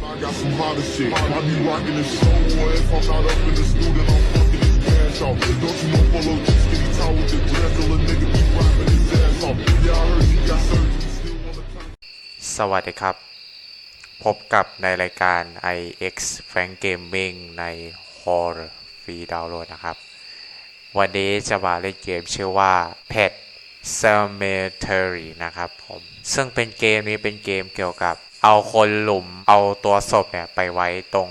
But I got some hotter shit. I be rocking this show, or if I'm not up in the studio, then I'm fucking his cash off. Don't you know Polo G skinny tall with the dress, till a nigga be rapping his ass off. Yeah, I heard he got surgery, still wanna turn. สวัสดีครับ พบกับในรายการ iX Frank Gaming ใน Horror Free Download นะครับ วันนี้จะมาเล่นเกมชื่อว่า Pet Cemetery นะครับผม ซึ่งเป็นเกมนี้เป็นเกมเกี่ยวกับ เอาคนหลุมเอาตัวศพเนี่ยไปไว้ตรง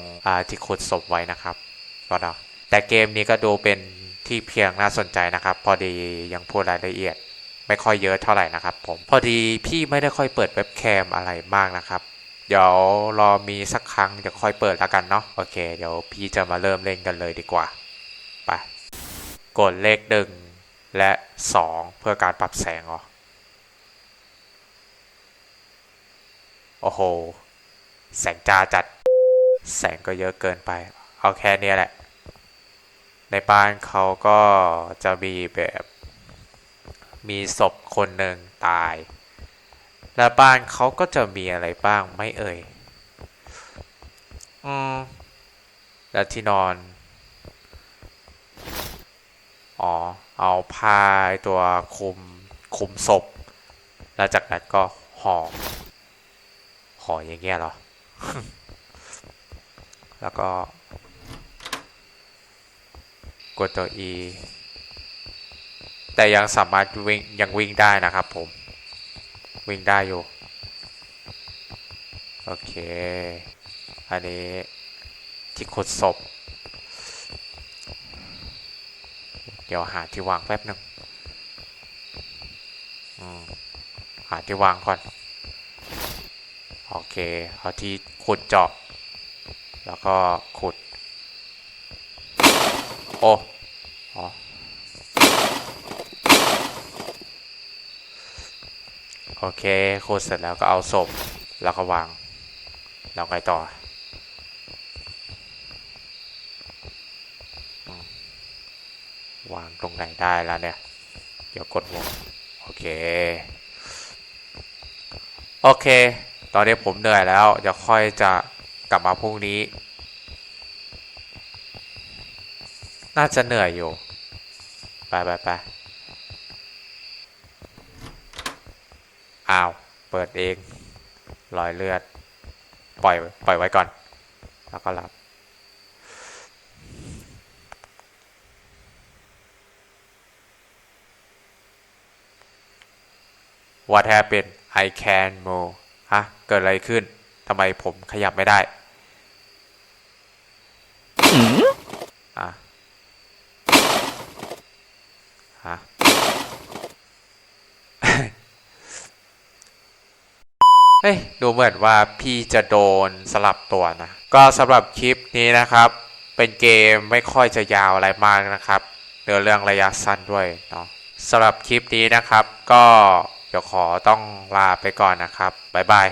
ที่ขุดศพไว้นะครับก็เนาแต่เกมนี้ก็ดูเป็นที่เพียงน่าสนใจนะครับ พอดียังพูดรายละเอียด ไม่ค่อยเยอะเท่าไหร่นะครับ ผมพอดีพี่ไม่ได้ค่อยเปิดเว็บแคมอะไรมากนะครับ เดี๋ยวรอมีสักครั้งจะค่อยเปิดแล้วกันเนาะโอเค เดี๋ยวพี่จะมาเริ่มเล่นกันเลยดีกว่าไปกดเลขหนึ่งและสองเพื่อการปรับแสงเหรอ โอ้โห แสงจ้าจัด แสงก็เยอะเกินไป เอาแค่นี้แหละ ในบ้านเขาก็จะมีแบบ มีศพคนหนึ่งตาย และบ้านเขาก็จะมีอะไรบ้างไม่เอ่ย อืม แล้วที่นอน อ๋อ เอาผ้าตัวคลุมคุมศพ แล้วจากนั้นก็ห่อ ห่ออย่างเงี้ยหรอ แล้วก็ กดตัว E แต่ยังสามารถวิ่งยังวิ่งได้นะครับผม วิ่งได้อยู่ โอเค อันนี้ที่ขุดศพ เดี๋ยวหาที่วางแป๊บหนึงหาที่วางก่อน โอเค เอาที่ขุดเจาะ แล้วก็ขุด โอ้อ๋อโอเคขุดเสร็จแล้วก็เอาศพ แล้วก็วาง แล้วไงต่อวางตรงไหนได้แล้วเนี่ย เดี๋ยวกดวง โอเค โอเค ตอนนี้ผมเหนื่อยแล้วเดี๋ยวค่อยจะกลับมาพรุ่งนี้ น่าจะเหนื่อยอยู่ ไปไปไปอ้าว เปิดเองรอยเลือด ปล่อย ปล่อยไว้ก่อน แล้วก็หลับ What happened I can move ฮะเกิดอะไรขึ้นทำไมผมขยับไม่ได้อะฮะเฮ้ยดูเหมือนว่าพี่จะโดนสลับตัวนะ ก็สำหรับคลิปนี้นะครับ เป็นเกมไม่ค่อยจะยาวอะไรมากนะครับเนื้อเรื่องระยะสั้นด้วยเนาะสำหรับคลิปนี้นะครับก็ เดี๋ยวขอต้องลาไปก่อนนะครับบ๊ายบาย